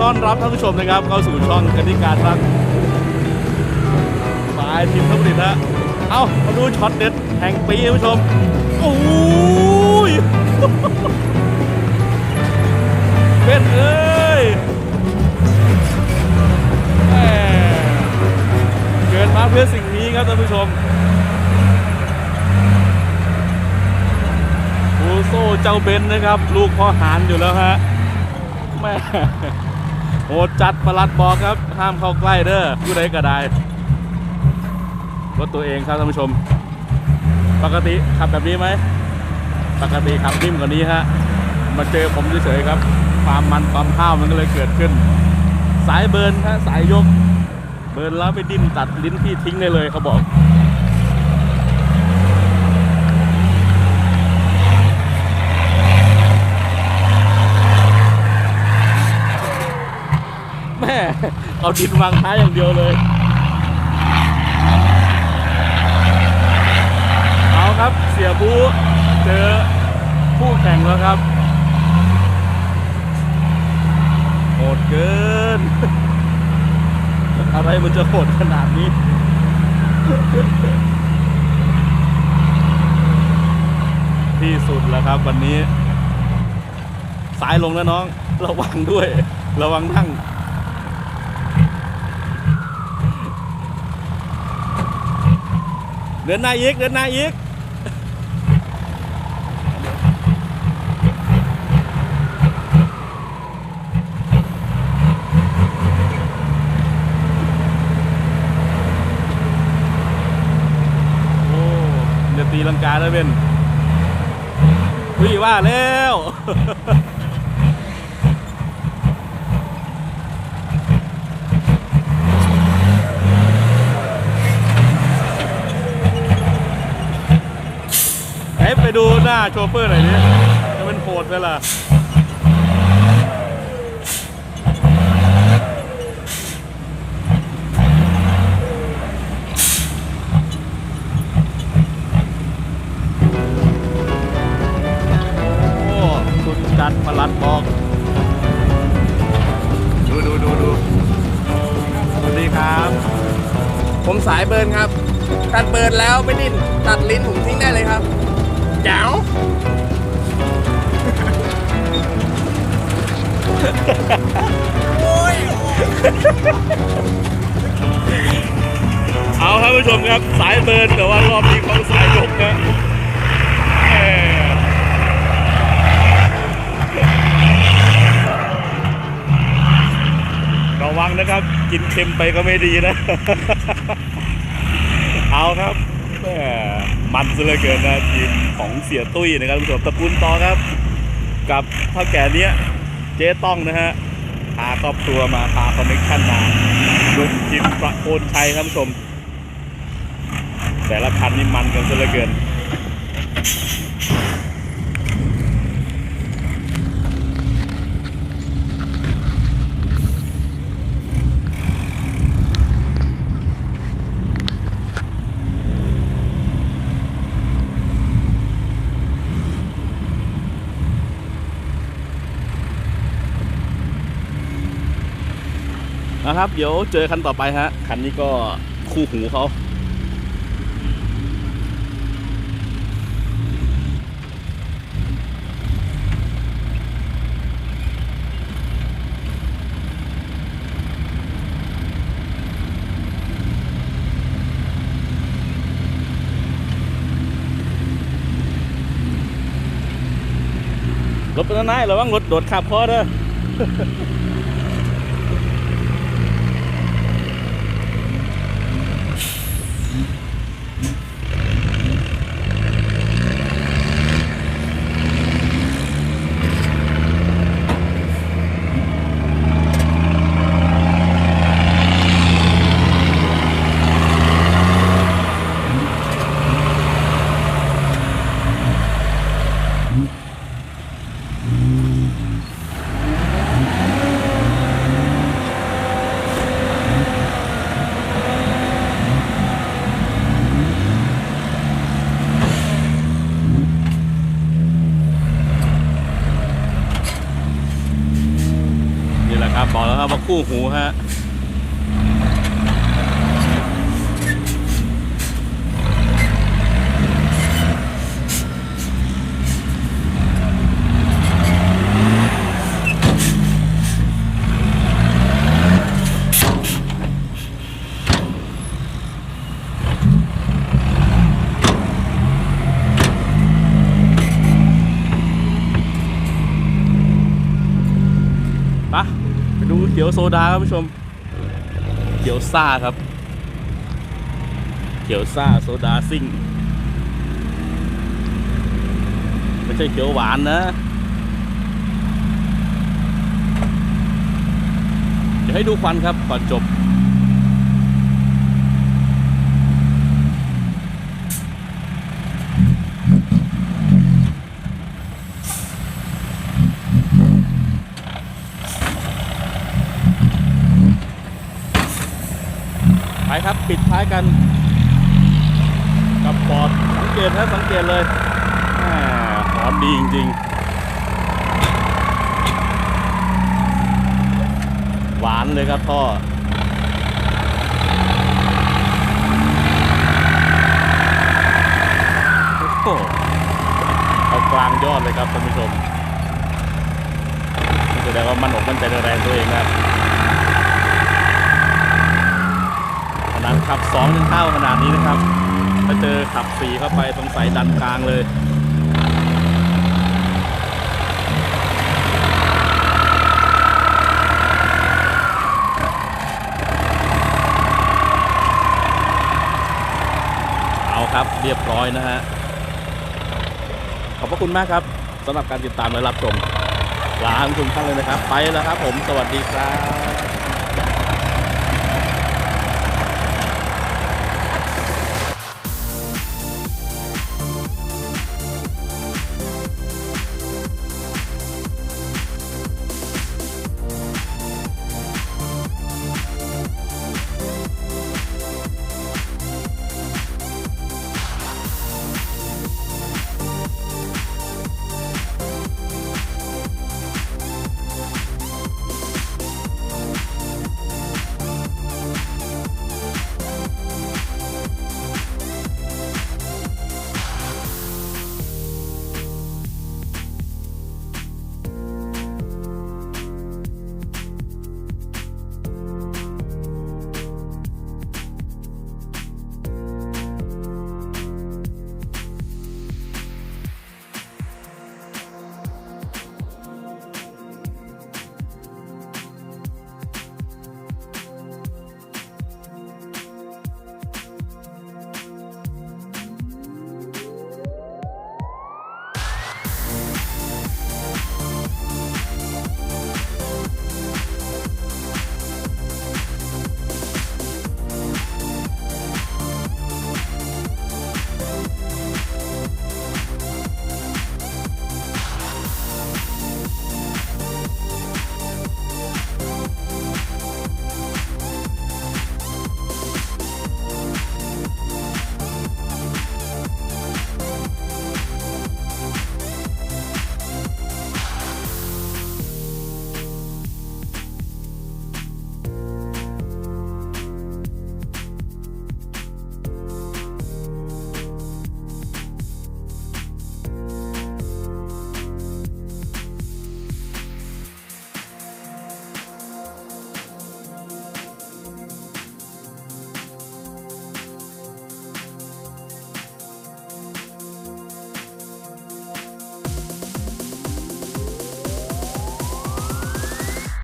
ต้อนรับท่านผู้ชมนะครับ เข้าสู่ช่องกนิการรักสายทีมทัพบุรีนะเอ้ามาดูช็อตเด็ดแห่งปีท่านผู้ชมโอ้ยเป็นเอ้ยแม่เกิดมาเพื่อสิ่งนี้ครับท่านผู้ชมโอโซ่เจ้าเบนนะครับ ลูกพ่อหานอยู่แล้วฮะแม่ โหดจัดประลัดบอกครับ ห้ามเข้าใกล้เด้อผู้ใดก็ได้รถตัวเองครับท่านผู้ชม ปกติขับแบบนี้ไหม ปกติขับนิ่มกว่านี้ฮะ มาเจอผมเฉยๆครับ ความมันความห้าวมันก็เลยเกิดขึ้น สายเบิร์นฮะสายยก เบิร์นแล้วไปดิ้นตัดลิ้นพี่ทิ้งได้เลยเขาบอก แม่เอาดินวางท้ายอย่างเดียวเลย เอาครับเสียบูเจอคู่แข่งแล้วครับโหดเกิน อะไรมันจะโหดขนาดนี้ที่สุดแล้วครับวันนี้ สายลงแล้วน้อง ระวังด้วย ระวังนั่ง เดินหน้าอีก เดินหน้าอีกโอ้เดี๋ยวตีลังกาแล้วเป็นวิ่ว่าแล้ว เอ้ยไป ดูหน้าโชเฟอร์หน่อยดิจะเป็นโหดไปล่ะโอ้สุดจัดประหลัดบอกดูดูดูดูสวัสดีครับ ผมสายเบิร์นครับ ตัดเบิร์นแล้วไม่ดิ้นตัดลิ้นผมทิ้งได้เลยครับ จ๋วเอาครับผู้ชมครับสายเบิร์นแต่ว่ารอบนี้เขาสายยกนะระวังนะครับ กินเค็มไปก็ไม่ดีนะ เอาครับ มันซะเหลือเกินนะทีมของเสียตุ้ยนะครับคุณผู้ชมตระกูลต่อครับ กับเท่าแก่เนี้ยเจ๊ต้องนะฮะพาครอบครัวมาพาคอนเนคชั่นมาดูทีมประโคนชัยครับผู้ชม แต่ละคันนี่มันกันซะเหลือเกิน นะครับ เดี๋ยวเจอคันต่อไปฮะ คันนี้ก็คู่หูเขารถเป็นนายระวังรถโดดขับคอเด้อ คู่หูฮะปะไป ดูเขียวโซดาครับผู้ชม เขียวซ่าครับ เขียวซ่าโซดาซิ่งไม่ใช่เขียวหวานนะเดี๋ยวให้ดูควันครับก่อนจบ ไปครับปิดท้ายกัน กับปอดสังเกตนะสังเกตเลยหอมดีจริงๆ หวานเลยครับพ่อเอากลางยอดเลยครับท่านผู้ชมแสดงว่ามันอกมันใจในแรงตัวเองนะครับ ขนขับ2ยังเท่าขนาดนี้นะครับถ้าเจอขับ4เข้าไปสงสัยดันกลางเลยเอาครับเรียบร้อยนะฮะ ขอบพระคุณมากครับสำหรับการติดตามและรับชมลาทุกท่านเลยนะครับ ไปแล้วครับผมสวัสดีครับ